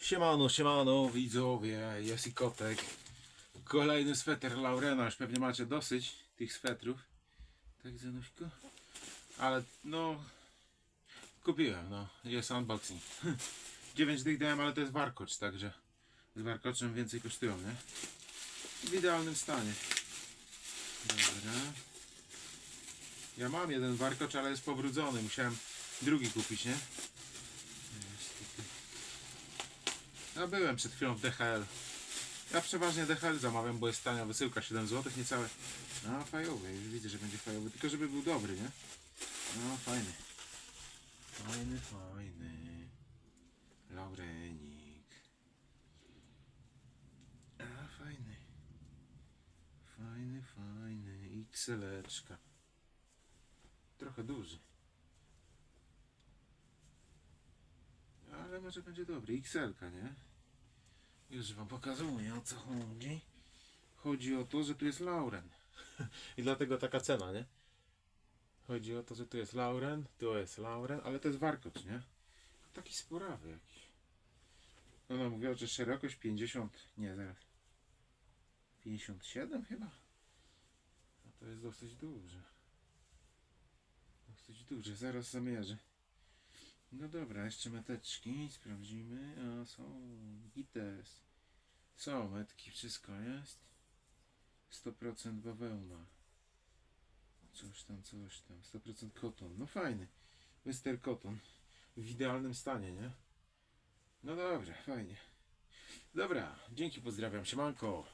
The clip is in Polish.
Siemano, siemano, widzowie, jest i kotek. Kolejny sweter Laurena, już pewnie macie dosyć tych swetrów. Tak, Zenuśko? Ale no, kupiłem, no, jest unboxing. 9 dych dałem, ale to jest warkocz, także z warkoczem więcej kosztują, nie? W idealnym stanie. Dobra. Ja mam jeden warkocz, ale jest pobrudzony, musiałem drugi kupić, nie? Ja byłem przed chwilą w DHL. Ja przeważnie DHL zamawiam, bo jest tania wysyłka 7 zł, niecałe. No fajowy, już widzę, że będzie fajowy, tylko żeby był dobry, nie? No fajny. Fajny, fajny. Laurenik. A fajny. Fajny, fajny. XL-eczka. Trochę duży. Ale może będzie dobry. XL-ka, nie? Już wam pokazuję o co chodzi. Chodzi o to, że tu jest Lauren. I dlatego taka cena, nie? Chodzi o to, że tu jest Lauren, tu jest Lauren, ale to jest warkocz, nie? Taki sporawy jakiś. Ona mówiła, że szerokość 50, nie zaraz. 57 chyba? A to jest dosyć duże. Dosyć duże, zaraz zamierzę. No dobra, jeszcze meteczki sprawdzimy. A są gites. Są metki, wszystko jest. 100% bawełna. Coś tam, coś tam. 100% koton. No fajny. Mr. Koton. W idealnym stanie, nie? No dobra, fajnie. Dobra, dzięki, pozdrawiam. Siemanko.